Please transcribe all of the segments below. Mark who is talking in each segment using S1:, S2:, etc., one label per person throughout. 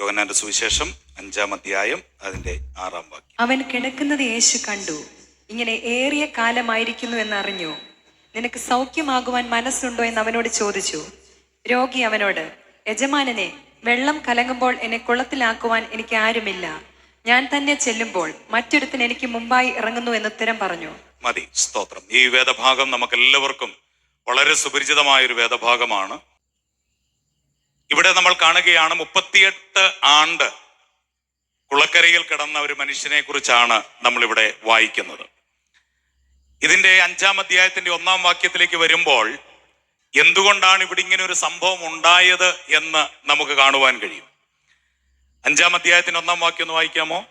S1: യോഗനാന്റെ സുവിശേഷം അഞ്ചാം അധ്യായം അതിന്റെ ആറാം വാക്യം.
S2: അവൻ കിടക്കുന്നത് യേശു കണ്ടു. ഇങ്ങനെ ഏറിയ കാലമായിരിക്കുന്നു എന്ന് അറിഞ്ഞു നിനക്ക് സൗഖ്യമാകുവാൻ മനസ്സുണ്ടോ എന്ന് അവനോട് ചോദിച്ചു. രോഗി അവനോട് യജമാനനെ വെള്ളം കലങ്ങുമ്പോൾ എന്നെ കുളത്തിലാക്കുവാൻ എനിക്ക് ആരുമില്ല. ഞാൻ തന്നെ ചെല്ലുമ്പോൾ മറ്റൊരുത്തിന് എനിക്ക് മുമ്പായി ഇറങ്ങുന്നു എന്ന് ഉത്തരം പറഞ്ഞു.
S1: മതി സ്തോത്രം. ഈ വേദഭാഗം നമുക്ക് എല്ലാവർക്കും വളരെ സുപരിചിതമായ ഒരു വേദഭാഗമാണ്. ഇവിടെ നമ്മൾ കാണുകയാണ് മുപ്പത്തിയെട്ട് ആണ്ട് കുളക്കരയിൽ കിടന്ന ഒരു മനുഷ്യനെ കുറിച്ചാണ് നമ്മളിവിടെ വായിക്കുന്നത്. ഇതിന്റെ അഞ്ചാം അധ്യായത്തിന്റെ ഒന്നാം വാക്യത്തിലേക്ക് വരുമ്പോൾ എന്തുകൊണ്ടാണ് ഇവിടെ ഇങ്ങനെ ഒരു സംഭവം ഉണ്ടായത് എന്ന് നമുക്ക് കാണുവാൻ കഴിയും. അഞ്ചാം അധ്യായത്തിന്റെ ഒന്നാം വാക്യം ഒന്ന് വായിക്കാമോ?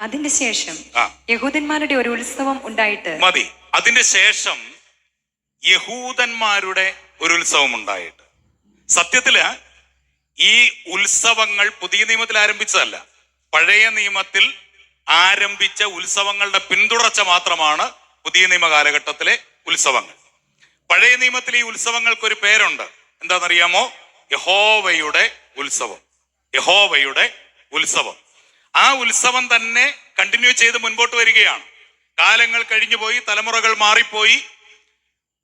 S2: അതിന്റെ ശേഷം യഹൂദന്മാരുടെ ഒരു ഉത്സവം ഉണ്ടായിട്ട്
S1: മതി. അതിന്റെ ശേഷം യഹൂദന്മാരുടെ ഒരു ഉത്സവം ഉണ്ടായിട്ട്. സത്യത്തിൽ ഈ ഉത്സവങ്ങൾ പുതിയ നിയമത്തിൽ ആരംഭിച്ചതല്ല. പഴയ നിയമത്തിൽ ആരംഭിച്ച ഉത്സവങ്ങളുടെ പിന്തുടർച്ച മാത്രമാണ് പുതിയ നിയമ കാലഘട്ടത്തിലെ ഉത്സവങ്ങൾ. പഴയ നിയമത്തിൽ ഈ ഉത്സവങ്ങൾക്ക് ഒരു പേരുണ്ട്. എന്താണെന്നറിയാമോ? യഹോവയുടെ ഉത്സവം. യഹോവയുടെ ഉത്സവം. ആ ഉത്സവം തന്നെ കണ്ടിന്യൂ ചെയ്ത് മുൻപോട്ട് വരികയാണ്. കാലങ്ങൾ കഴിഞ്ഞു പോയി തലമുറകൾ മാറിപ്പോയി.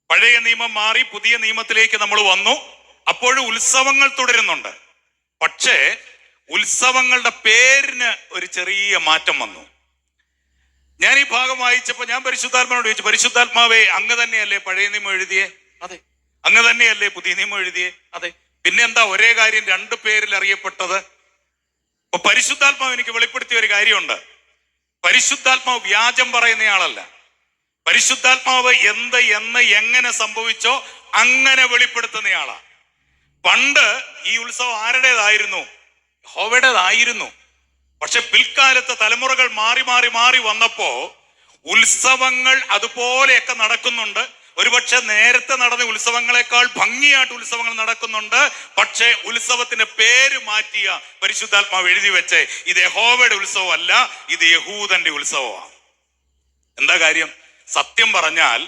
S1: പഴയ നിയമം മാറി പുതിയ നിയമത്തിലേക്ക് നമ്മൾ വന്നു. അപ്പോഴും ഉത്സവങ്ങൾ തുടരുന്നുണ്ട്. പക്ഷേ ഉത്സവങ്ങളുടെ പേരിന് ഒരു ചെറിയ മാറ്റം വന്നു. ഞാൻ ഈ ഭാഗം വായിച്ചപ്പോൾ ഞാൻ പരിശുദ്ധാത്മാനോട് ചോദിച്ചു പരിശുദ്ധാത്മാവേ അങ്ങ് തന്നെയല്ലേ പഴയ നിയമം എഴുതിയേ? അതെ. അങ്ങ് തന്നെയല്ലേ പുതിയ നിയമം എഴുതിയേ? അതെ. പിന്നെ എന്താ ഒരേ കാര്യം രണ്ട് പേരിൽ അറിയപ്പെട്ടത്? അപ്പൊ പരിശുദ്ധാത്മാവ് എനിക്ക് വെളിപ്പെടുത്തിയ ഒരു കാര്യമുണ്ട്. പരിശുദ്ധാത്മാവ് വ്യാജം പറയുന്നയാളല്ല. പരിശുദ്ധാത്മാവ് എന്ത് എന്ന് എങ്ങനെ സംഭവിച്ചോ അങ്ങനെ വെളിപ്പെടുത്തുന്നയാളാ. പണ്ട് ഈ ഉത്സവം ആരുടേതായിരുന്നു? ഹോവയുടേതായിരുന്നു പക്ഷെ പിൽക്കാലത്ത് തലമുറകൾ മാറി മാറി മാറി വന്നപ്പോ ഉത്സവങ്ങൾ അതുപോലെയൊക്കെ നടക്കുന്നുണ്ട്. ഒരുപക്ഷെ നേരത്തെ നടന്ന ഉത്സവങ്ങളെക്കാൾ ഭംഗിയായിട്ട് ഉത്സവങ്ങൾ നടക്കുന്നുണ്ട്. പക്ഷേ ഉത്സവത്തിന്റെ പേര് മാറ്റിയ പരിശുദ്ധാത്മാവ് എഴുതി വെച്ചേ ഇത് യഹോവയുടെ ഉത്സവമല്ല ഇത് യഹൂദന്റെ ഉത്സവമാണ്. എന്താ കാര്യം? സത്യം പറഞ്ഞാൽ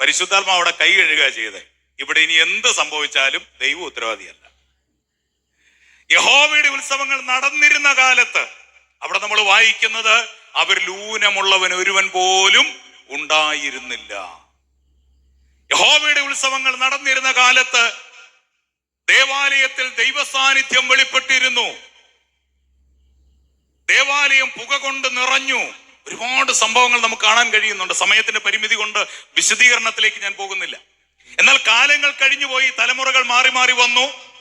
S1: പരിശുദ്ധാത്മാവ് അവിടെ കൈ കഴുകുക ചെയ്തേ. ഇവിടെ ഇനി എന്ത് സംഭവിച്ചാലും ദൈവം ഉത്തരവാദിയല്ല. യഹോവയുടെ ഉത്സവങ്ങൾ നടന്നിരുന്ന കാലത്ത് അവിടെ നമ്മൾ വായിക്കുന്നത് അവർ ലൂനമുള്ളവൻ ഒരുവൻ പോലും ഉണ്ടായിരുന്നില്ല. യഹോവയുടെ ഉത്സവങ്ങൾ നടന്നിരുന്ന കാലത്ത് ദേവാലയത്തിൽ ദൈവസാന്നിധ്യം വെളിപ്പെട്ടിരുന്നു. ദേവാലയം പുക കൊണ്ട് നിറഞ്ഞു. ഒരുപാട് സംഭവങ്ങൾ നമുക്ക് കാണാൻ കഴിയുന്നുണ്ട്. സമയത്തിന്റെ പരിമിതി കൊണ്ട് വിശദീകരണത്തിലേക്ക് ഞാൻ പോകുന്നില്ല. എന്നാൽ കാലങ്ങൾ കഴിഞ്ഞുപോയി തലമുറകൾ മാറി മാറി വന്നു.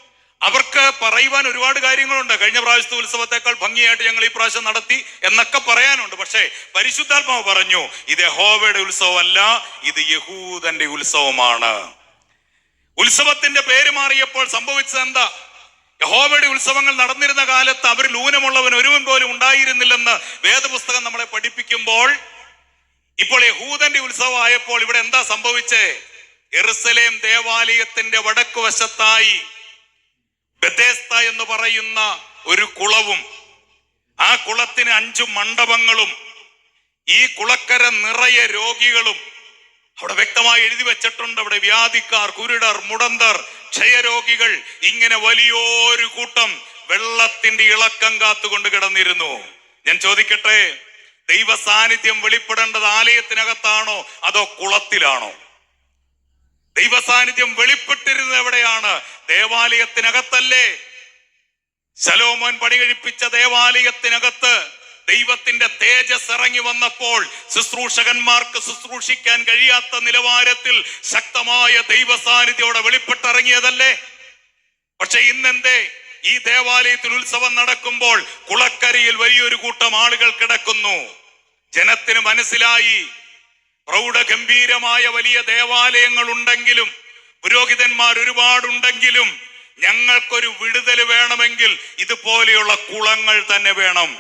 S1: അവർക്ക് പറയുവാൻ ഒരുപാട് കാര്യങ്ങളുണ്ട്. കഴിഞ്ഞ പ്രാവശ്യത്തെ ഉത്സവത്തെക്കാൾ ഭംഗിയായിട്ട് ഞങ്ങൾ ഈ പ്രാവശ്യം നടത്തി എന്നൊക്കെ പറയാനുണ്ട്. പക്ഷേ പരിശുദ്ധാത്മാവ് പറഞ്ഞു ഇത് യഹോവയുടെ ഉത്സവമല്ല ഇത് യഹൂദന്റെ ഉത്സവമാണ്. ഉത്സവത്തിന്റെ പേര് മാറിയപ്പോൾ സംഭവിച്ചത് എന്താ? യഹോവയുടെ ഉത്സവങ്ങൾ നടന്നിരുന്ന കാലത്ത് അവർ ലൂനമുള്ളവൻ ഒരുവൻ പോലും ഉണ്ടായിരുന്നില്ലെന്ന് വേദപുസ്തകം നമ്മളെ പഠിപ്പിക്കുമ്പോൾ ഇപ്പോൾ യഹൂദന്റെ ഉത്സവമായപ്പോൾ ഇവിടെ എന്താ സംഭവിച്ചേ? എറുസലേം ദേവാലയത്തിന്റെ വടക്കു വശത്തായി എന്ന് പറയുന്ന ഒരു കുളവും ആ കുളത്തിന് അഞ്ചു മണ്ഡപങ്ങളും ഈ കുളക്കര നിറയെ രോഗികളും അവിടെ വ്യക്തമായി എഴുതി വെച്ചിട്ടുണ്ട്. അവിടെ വ്യാധിക്കാർ കുരുടർ മുടന്തർ ക്ഷയരോഗികൾ ഇങ്ങനെ വലിയൊരു കൂട്ടം വെള്ളത്തിന്റെ ഇളക്കം കാത്തുകൊണ്ട് കിടന്നിരുന്നു. ഞാൻ ചോദിക്കട്ടെ ദൈവ സാന്നിധ്യം വെളിപ്പെടേണ്ടത് ആലയത്തിനകത്താണോ അതോ കുളത്തിലാണോ? ദൈവ സാന്നിധ്യം വെളിപ്പെട്ടിരുന്നത് എവിടെയാണ്? ദേവാലയത്തിനകത്തല്ലേ? ശലോമോൻ പണി കഴിപ്പിച്ച ദേവാലയത്തിനകത്ത് ദൈവത്തിന്റെ തേജസ് ഇറങ്ങി വന്നപ്പോൾ ശുശ്രൂഷകന്മാർക്ക് ശുശ്രൂഷിക്കാൻ കഴിയാത്ത നിലവാരത്തിൽ ശക്തമായ ദൈവ സാന്നിധ്യോടെ വെളിപ്പെട്ടിറങ്ങിയതല്ലേ? പക്ഷെ ഇന്നെന്തേ? ഈ ദേവാലയത്തിൽ ഉത്സവം നടക്കുമ്പോൾ കുളക്കരയിൽ വലിയൊരു കൂട്ടം ആളുകൾ കിടക്കുന്നു. ജനത്തിന് മനസ്സിലായി. പ്രൗഢഗംഭീരമായ വലിയ ദേവാലയങ്ങൾ ഉണ്ടെങ്കിലും പുരോഹിതന്മാർ ഒരുപാടുണ്ടെങ്കിലും ഞങ്ങൾക്കൊരു വിടുതൽ വേണമെങ്കിൽ ഇതുപോലെയുള്ള കുളങ്ങൾ തന്നെ വേണം.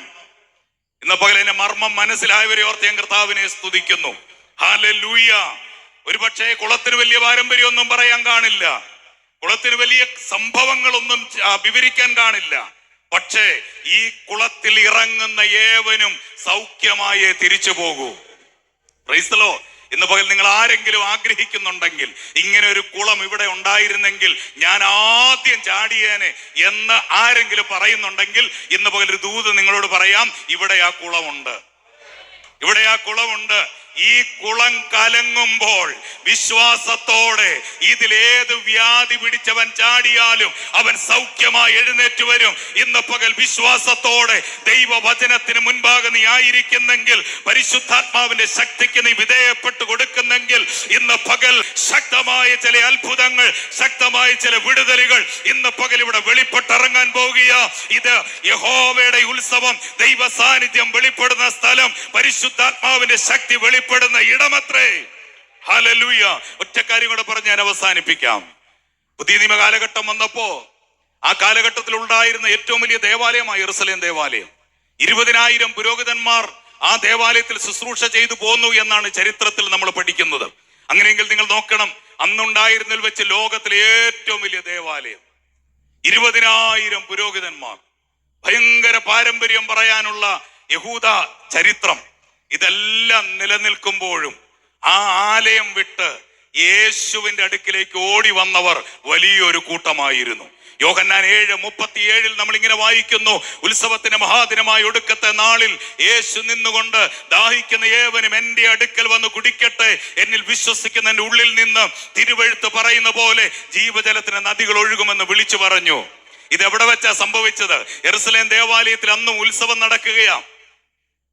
S1: ഇന്ന് പകൽ എന്റെ മർമ്മം മനസ്സിലായവരെ ഓർത്ത് ഞാൻ കർത്താവിനെ സ്തുതിക്കുന്നു. ഹാലൂയ ഒരുപക്ഷെ കുളത്തിന് വലിയ പാരമ്പര്യമൊന്നും പറയാൻ കാണില്ല. കുളത്തിന് വലിയ സംഭവങ്ങളൊന്നും വിവരിക്കാൻ കാണില്ല. പക്ഷേ ഈ കുളത്തിൽ ഇറങ്ങുന്ന ഏവനും സൗഖ്യമായേ തിരിച്ചു പോകൂ. ക്രൈസ്തലോ ഇന്ന് പകൽ നിങ്ങൾ ആരെങ്കിലും ആഗ്രഹിക്കുന്നുണ്ടെങ്കിൽ ഇങ്ങനെ ഒരു കുളം ഇവിടെ ഉണ്ടായിരുന്നെങ്കിൽ ഞാൻ ആദ്യം ചാടിയേനെ എന്ന് ആരെങ്കിലും പറയുന്നുണ്ടെങ്കിൽ ഇന്ന് പകൽ ഒരു ദൂത് നിങ്ങളോട് പറയാം ഇവിടെ ആ കുളമുണ്ട്. ഇവിടെ ആ കുളമുണ്ട്. ഈ കുളം കലങ്ങുമ്പോൾ വിശ്വാസത്തോടെ ഇതിലേത് വ്യാധി പിടിച്ചവൻ ചാടിയാലും അവൻ സൗഖ്യമായി എഴുന്നേറ്റ് വരും. ഇന്ന് പകൽ വിശ്വാസത്തോടെ ദൈവവചനത്തിന് മുൻപാകെ നീ ആയിരിക്കുന്നെങ്കിൽ പരിശുദ്ധാത്മാവിന്റെ ശക്തിക്ക് നീ വിധേയപ്പെട്ട് കൊടുക്കുന്നെങ്കിൽ ഇന്ന് പകൽ ശക്തമായ ചില അത്ഭുതങ്ങൾ ശക്തമായ ചില വിടുതലുകൾ ഇന്ന് പകൽ ഇവിടെ വെളിപ്പെട്ടിറങ്ങാൻ പോവുകയ ഇത് യഹോവയുടെ ഉത്സവം ദൈവ സാന്നിധ്യം വെളിപ്പെടുന്ന സ്ഥലം പരിശുദ്ധാത്മാവിന്റെ ശക്തി വെളിപ്പെടുന്ന ഇടമത്രേ. ഹലലൂയ ഒറ്റ കാര്യം കൂടെ പറഞ്ഞ് ഞാൻ അവസാനിപ്പിക്കാം. പുതിയ നിയമ കാലഘട്ടം വന്നപ്പോ ആ കാലഘട്ടത്തിൽ ഉണ്ടായിരുന്ന ഏറ്റവും വലിയ ദേവാലയമായി എറുസലേം ദേവാലയം. ഇരുപതിനായിരം പുരോഹിതന്മാർ ആ ദേവാലയത്തിൽ ശുശ്രൂഷ ചെയ്തു പോന്നു എന്നാണ് ചരിത്രത്തിൽ നമ്മൾ പഠിക്കുന്നത്. അങ്ങനെയെങ്കിൽ നിങ്ങൾ നോക്കണം അന്നുണ്ടായിരുന്നതിൽ വെച്ച് ലോകത്തിലെ ഏറ്റവും വലിയ ദേവാലയം. ഇരുപതിനായിരം പുരോഹിതന്മാർ. ഭയങ്കര പാരമ്പര്യം പറയാനുള്ള യഹൂദ ചരിത്രം. ഇതെല്ലാം നിലനിൽക്കുമ്പോഴും ആ ആലയം വിട്ട് യേശുവിന്റെ അടുക്കിലേക്ക് ഓടി വന്നവർ വലിയൊരു കൂട്ടമായിരുന്നു. യോഹന്നാൻ ഏഴ് മുപ്പത്തിയേഴിൽ നമ്മൾ ഇങ്ങനെ വായിക്കുന്നു. ഉത്സവത്തിന് മഹാദിനമായ ഒടുക്കത്തെ നാളിൽ യേശു നിന്നുകൊണ്ട് ദാഹിക്കുന്ന ഏവനും എന്റെ അടുക്കൽ വന്ന് കുടിക്കട്ടെ. എന്നിൽ വിശ്വസിക്കുന്ന എന്റെ ഉള്ളിൽ നിന്ന് തിരുവഴുത്ത് പറയുന്ന പോലെ ജീവജലത്തിന് നദികൾ ഒഴുകുമെന്ന് വിളിച്ചു പറഞ്ഞു. ഇത് എവിടെ വെച്ചാ സംഭവിച്ചത്? എറുസലേം ദേവാലയത്തിൽ അന്നും ഉത്സവം നടക്കുകയാണ്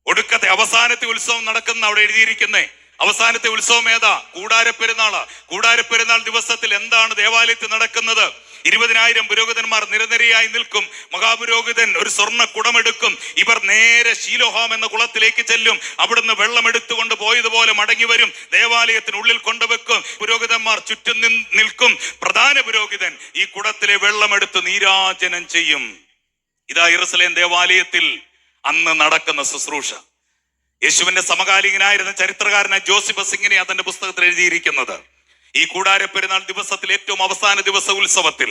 S1: ഒടുക്കത്തെ അവസാനത്തെ ഉത്സവം നടക്കുന്ന അവിടെ എഴുതിയിരിക്കുന്നേ. അവസാനത്തെ ഉത്സവം ഏതാ? കൂടാരപ്പെരുന്നാൾ. കൂടാരപ്പെരുന്നാൾ ദിവസത്തിൽ എന്താണ് ദേവാലയത്തിൽ നടക്കുന്നത്? ഇരുപതിനായിരം പുരോഹിതന്മാർ നിരനിരയായി നിൽക്കും. മഹാപുരോഹിതൻ ഒരു സ്വർണ കുടമെടുക്കും. ഇവർ നേരെ ശീലോഹാം എന്ന കുളത്തിലേക്ക് ചെല്ലും. അവിടുന്ന് വെള്ളം എടുത്തുകൊണ്ട് പോയതുപോലെ മടങ്ങി വരും. ദേവാലയത്തിനുള്ളിൽ കൊണ്ടുവെക്കും. പുരോഹിതന്മാർ ചുറ്റും നിൽക്കും. പ്രധാന പുരോഹിതൻ ഈ കുടത്തിലെ വെള്ളമെടുത്ത് നീരാചനം ചെയ്യും. ഇതാ ഇറസലേം ദേവാലയത്തിൽ അന്ന് നടക്കുന്ന ശുശ്രൂഷ. യേശുവിന്റെ സമകാലികനായിരുന്ന ചരിത്രകാരനായ ജോസിഫ് സിംഗിനെയാണ് തന്റെ പുസ്തകത്തിൽ എഴുതിയിരിക്കുന്നത്. ഈ കൂടാര പെരുന്നാൾ ദിവസത്തിൽ ഏറ്റവും അവസാന ദിവസ ഉത്സവത്തിൽ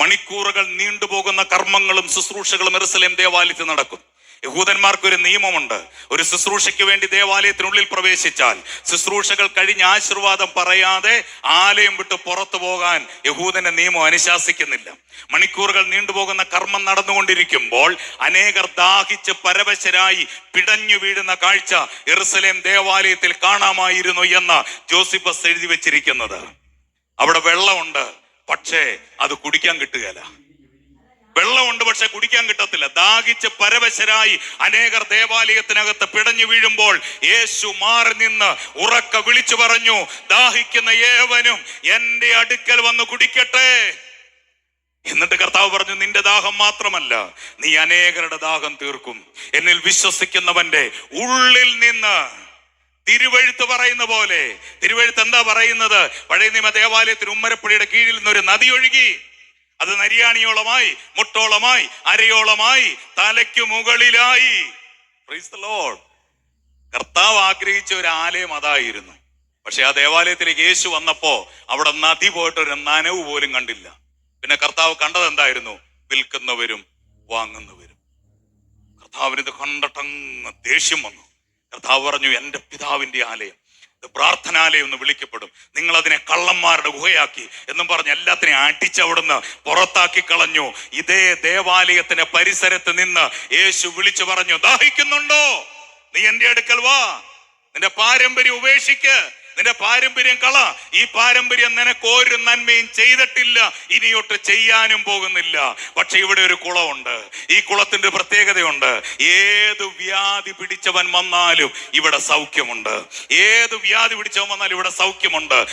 S1: മണിക്കൂറുകൾ നീണ്ടുപോകുന്ന കർമ്മങ്ങളും ശുശ്രൂഷകളും എറുസലേം ദേവാലയത്തിൽ നടക്കും. യഹൂദന്മാർക്ക് ഒരു നിയമമുണ്ട്. ഒരു ശുശ്രൂഷയ്ക്ക് വേണ്ടി ദേവാലയത്തിനുള്ളിൽ പ്രവേശിച്ചാൽ ശുശ്രൂഷകൾ കഴിഞ്ഞ് ആശീർവാദം പറയാതെ ആലയം വിട്ട് പുറത്തു പോകാൻ യഹൂദന്റെ നിയമം അനുശാസിക്കുന്നില്ല. മണിക്കൂറുകൾ നീണ്ടുപോകുന്ന കർമ്മം നടന്നുകൊണ്ടിരിക്കുമ്പോൾ അനേകർ ദാഹിച്ച് പരവശരായി പിടഞ്ഞു വീഴുന്ന കാഴ്ച എറുസലേം ദേവാലയത്തിൽ കാണാമായിരുന്നു എന്ന് ജോസിഫസ് എഴുതി വെച്ചിരിക്കുന്നത്. അവിടെ വെള്ളമുണ്ട്. പക്ഷേ അത് കുടിക്കാൻ കിട്ടുകയില്ല. വെള്ളമുണ്ട് പക്ഷെ കുടിക്കാൻ കിട്ടത്തില്ല. ദാഹിച്ച് പരവശരായി അനേകർ ദേവാലയത്തിനകത്ത് പിടഞ്ഞു വീഴുമ്പോൾ യേശു മാറി നിന്ന് ഉറക്ക വിളിച്ചു പറഞ്ഞു ദാഹിക്കുന്ന ഏവനും എന്റെ അടുക്കൽ വന്ന് കുടിക്കട്ടെ. എന്നിട്ട് കർത്താവ് പറഞ്ഞു നിന്റെ ദാഹം മാത്രമല്ല നീ അനേകരുടെ ദാഹം തീർക്കും. എന്നിൽ വിശ്വസിക്കുന്നവന്റെ ഉള്ളിൽ നിന്ന് തിരുവഴുത്ത് പറയുന്ന പോലെ തിരുവഴുത്ത് എന്താ പറയുന്നത്? പഴയ നിയമ ദേവാലയത്തിന് ഉമ്മരപ്പുഴയുടെ കീഴിൽ നിന്ന് ഒരു നദി ഒഴുകി. അത് നരിയാണിയോളമായി മുട്ടോളമായി അരയോളമായി തലയ്ക്ക് മുകളിലായി. കർത്താവ് ആഗ്രഹിച്ച ഒരു ആലയം അതായിരുന്നു. പക്ഷെ ആ ദേവാലയത്തിലേക്ക് യേശു വന്നപ്പോ അവിടെ നദി പോയിട്ട് ഒരു നനവ് പോലും കണ്ടില്ല. പിന്നെ കർത്താവ് കണ്ടത് എന്തായിരുന്നു? വിൽക്കുന്നവരും വാങ്ങുന്നവരും. കർത്താവിന് ഇത് കണ്ടിട്ടങ്ങ് ദേഷ്യം വന്നു. കർത്താവ് പറഞ്ഞു എന്റെ പിതാവിന്റെ ആലയം പ്രാർത്ഥനാലയം എന്ന് വിളിക്കപ്പെടും. നിങ്ങൾ അതിനെ കള്ളന്മാരുടെ ഗുഹയാക്കി എന്നും പറഞ്ഞ് എല്ലാത്തിനെയും അടിച്ചവിടുന്ന് പുറത്താക്കി കളഞ്ഞു. ഇതേ ദേവാലയത്തിന്റെ പരിസരത്ത് നിന്ന് യേശു വിളിച്ചു പറഞ്ഞു ദാഹിക്കുന്നുണ്ടോ? നീ എന്റെ അടുക്കൽ വാ. നിന്റെ പാരമ്പര്യം ഉപേക്ഷിക്ക്. നിന്റെ പാരമ്പര്യം കള. ഈ പാരമ്പര്യം നിനക്ക് ഒരു നന്മയും ചെയ്തിട്ടില്ല. ഇനിയൊട്ട് ചെയ്യാനും പോകുന്നില്ല. പക്ഷെ ഇവിടെ ഒരു കുളമുണ്ട്. ഈ കുളത്തിന്റെ പ്രത്യേകതയുണ്ട്. ഏത് വ്യാധി പിടിച്ചവൻ വന്നാലും ഇവിടെ സൗഖ്യമുണ്ട്. ഏത് വ്യാധി പിടിച്ചവൻ വന്നാലും ഇവിടെ സൗഖ്യമുണ്ട്.